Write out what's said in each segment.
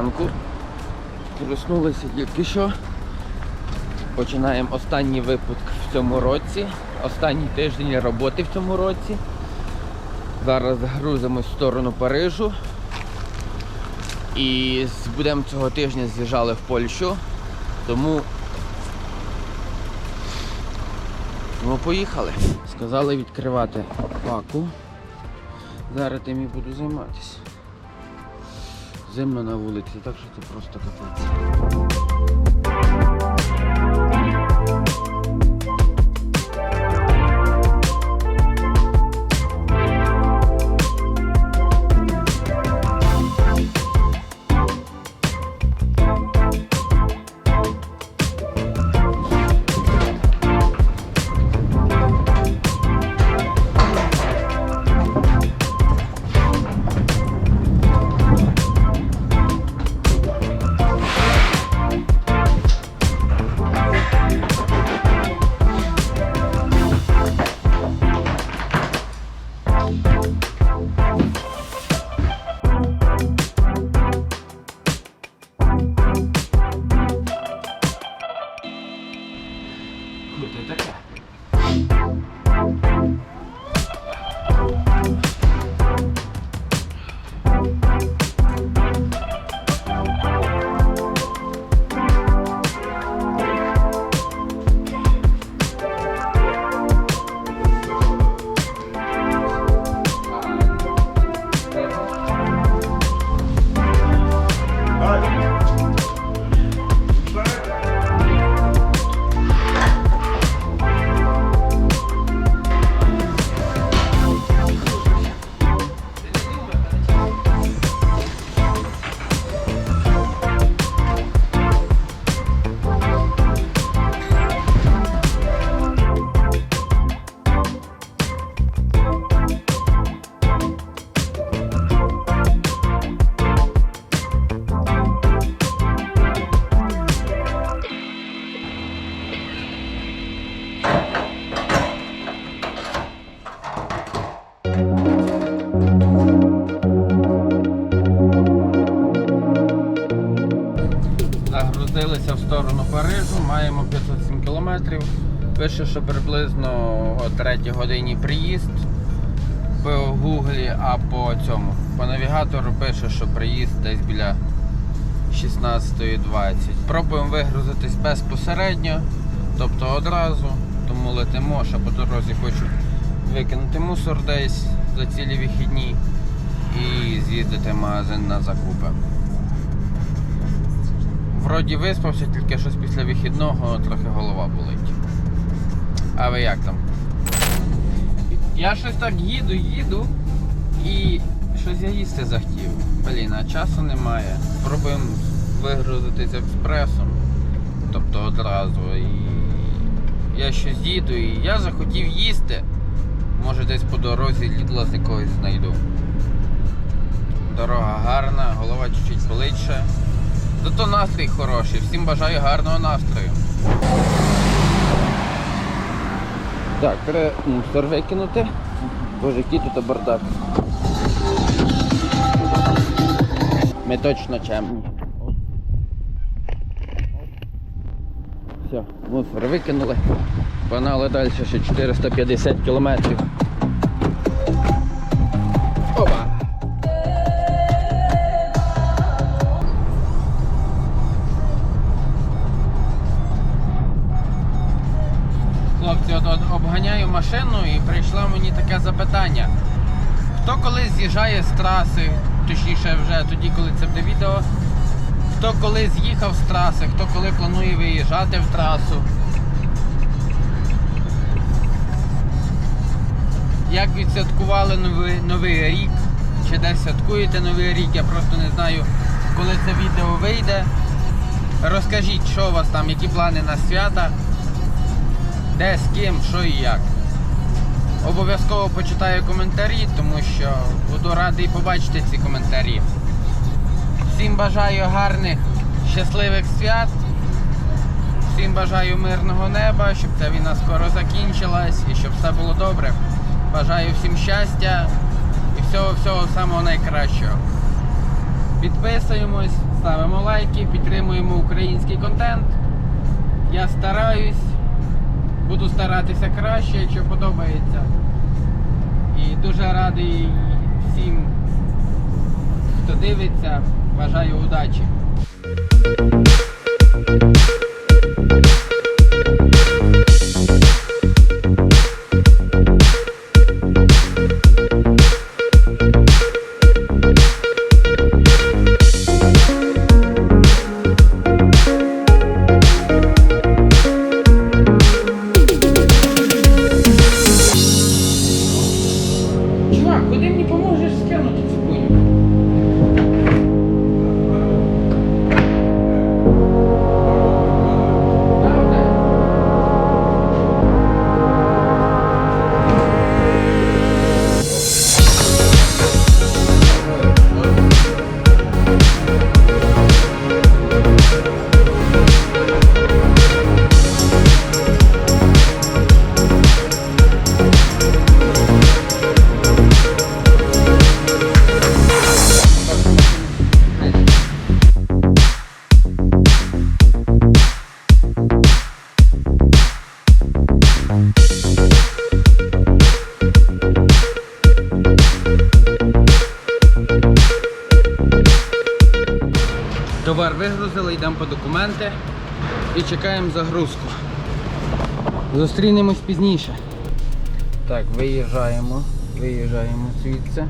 Ранку. Проснулися тільки що. Починаємо останній випуск в цьому році. Останній тиждень роботи в цьому році. Зараз грузимось в сторону Парижу. І будемо цього тижня з'їжджали в Польщу. Тому Ну, поїхали. Сказали відкривати паку. Зараз тим і буду займатися. Зимно на вулиці, так що це просто капець. Куди таке? Загрузилися в сторону Парижу, маємо 507 кілометрів. Пише, що приблизно о 3 годині приїзд по гуглі, а по цьому. По навігатору пише, що приїзд десь біля 16.20. Пробуємо вигрузитись безпосередньо, тобто одразу, тому летимо, ще по дорозі хочу викинути мусор десь за цілі вихідні і з'їздити в магазин на закупи. Вроді виспався, тільки щось після вихідного трохи голова болить. А ви як там? Я щось так їду, їду і щось я їсти захотів. Блін, а часу немає. Пробуємо вигрузитись експресом. Тобто одразу. І я щось їду і я захотів їсти. Може десь по дорозі лідла з якогось знайду. Дорога гарна, голова чуть-чуть болить ще. Зато настрій хороший. Всім бажаю гарного настрою. Так, треба мусор викинути. Боже, який тут бардак. Ми точно чемні. Все, мусор викинули. Погнали далі ще 450 кілометрів. От машину і прийшло мені таке запитання. Хто коли з'їжджає з траси, точніше вже тоді, коли це буде відео, хто коли з'їхав з траси, хто коли планує виїжджати в трасу. Як відсвяткували новий, новий рік, чи десь святкуєте новий рік, я просто не знаю, коли це відео вийде. Розкажіть, що у вас там, які плани на свята де, з ким, що і як. Обов'язково почитаю коментарі, тому що буду радий побачити ці коментарі. Всім бажаю гарних, щасливих свят. Всім бажаю мирного неба, щоб ця війна скоро закінчилась і щоб все було добре. Бажаю всім щастя і всього-всього самого найкращого. Підписуємось, ставимо лайки, підтримуємо український контент. Я стараюсь, буду старатися краще, якщо подобається. І дуже радий всім, хто дивиться. Бажаю удачі. Товар вигрузили, йдемо по документи і чекаємо загрузку. Зустрінемось пізніше. Так, виїжджаємо, виїжджаємо звідси.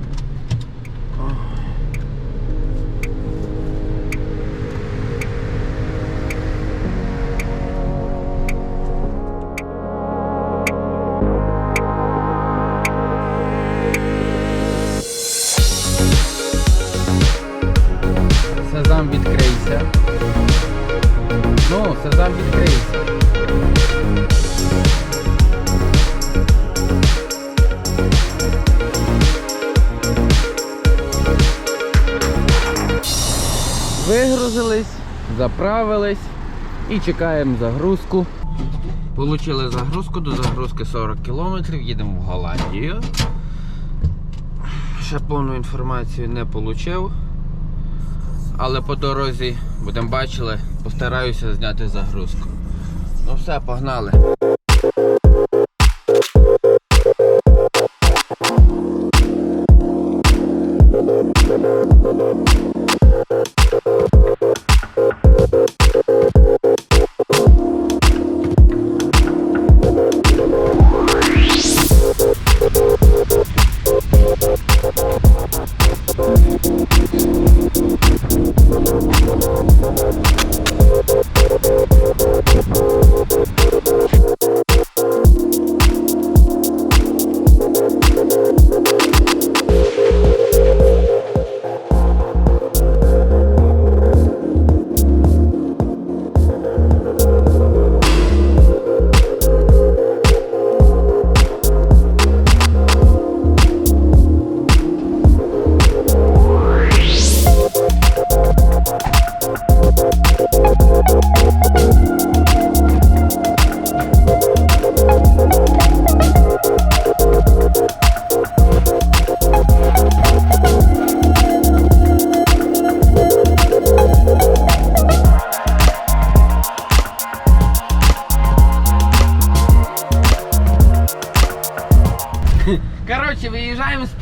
Вигрузились, заправились і чекаємо загрузку. Получили загрузку, до загрузки 40 км, їдемо в Голландію. Ще повну інформацію не отримав. Але по дорозі, будемо бачили, постараюся зняти загрузку. Ну все, погнали.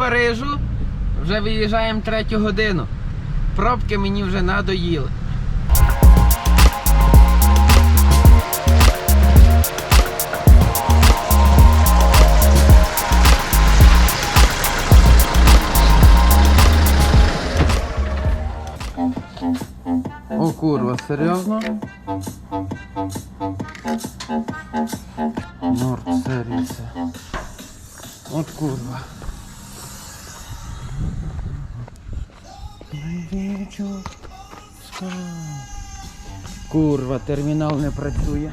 Парижу, вже виїжджаємо третю годину. Пробки мені вже надоїли. О курва, серйозно? Норд сервіси. От курва. Курва, термінал не працює.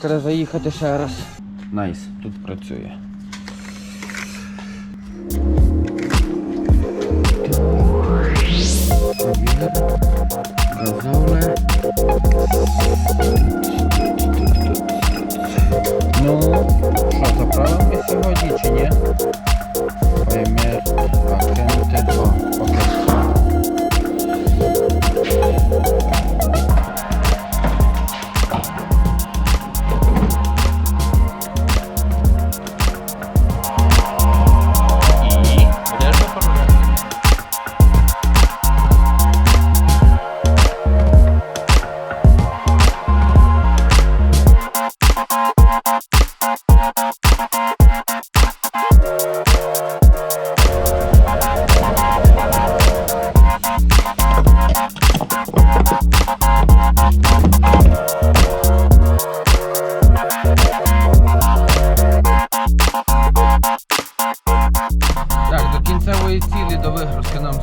Треба заїхати ще раз. Найс, тут працює.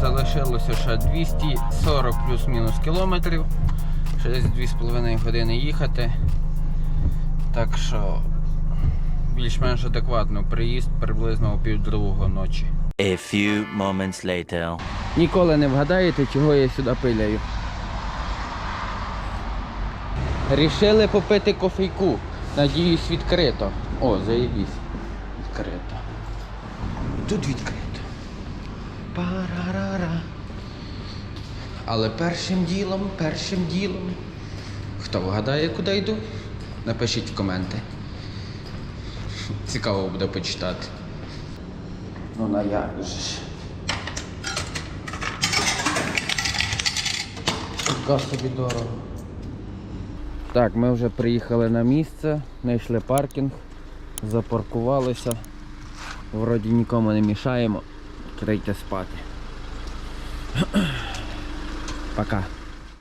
Залишилося ще 240 плюс-мінус кілометрів. Ще десь 2,5 години їхати. Так що більш-менш адекватно приїзд приблизно о півдругого ночі. A few moments later. Ніколи не вгадаєте, чого я сюди пиляю. Рішили попити кофейку. Надіюсь, відкрито. О, заєбісь. Відкрито. Тут відкрито. Парарара. Але першим ділом, першим ділом. Хто вгадає, куди йду? Напишіть в коменти. Цікаво буде почитати. Ну на же ж. Така собі дорого. Так, ми вже приїхали на місце, знайшли паркінг, запаркувалися. Вроді нікому не мішаємо. Треба спати. Пока.